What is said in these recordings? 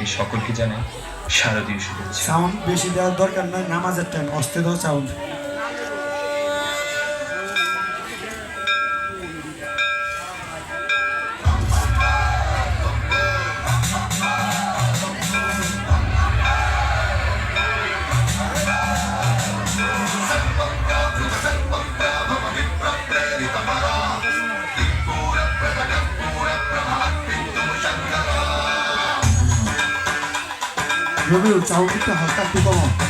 আপনাদের সকলকে জানাই শারদীয় শুভেচ্ছা। সাউন্ড বেশি দেওয়ার দরকার নয় নামাজের টাইম 有没有找一个好大背包？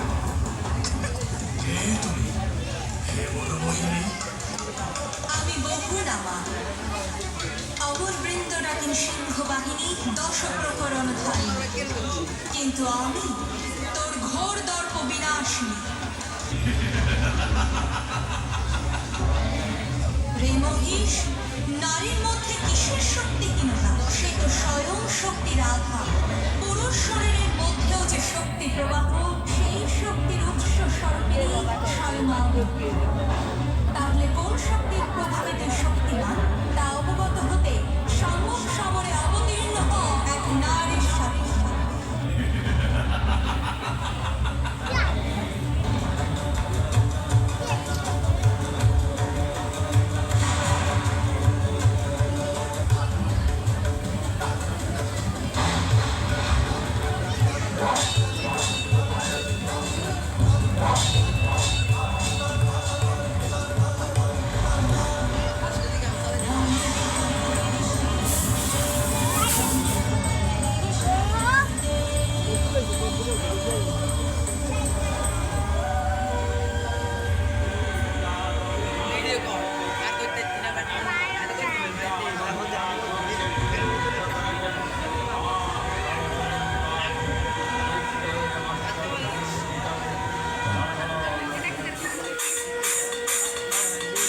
বৃন্দ সিংহ বাহিনী দশ প্রকরণ ধারী কিন্তু আমি তোর ঘোর দর্প বিনাশিনী রে নারীর মধ্যে কিসের শক্তি কিনতা সে তো স্বয়ং শক্তির আধার পুরুষ শরীরের মধ্যেও যে শক্তি প্রবাহ, সেই শক্তির উৎস স্বরূপিনী স্বয়ং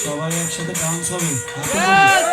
সবাই একসাথে ডান্স হবে।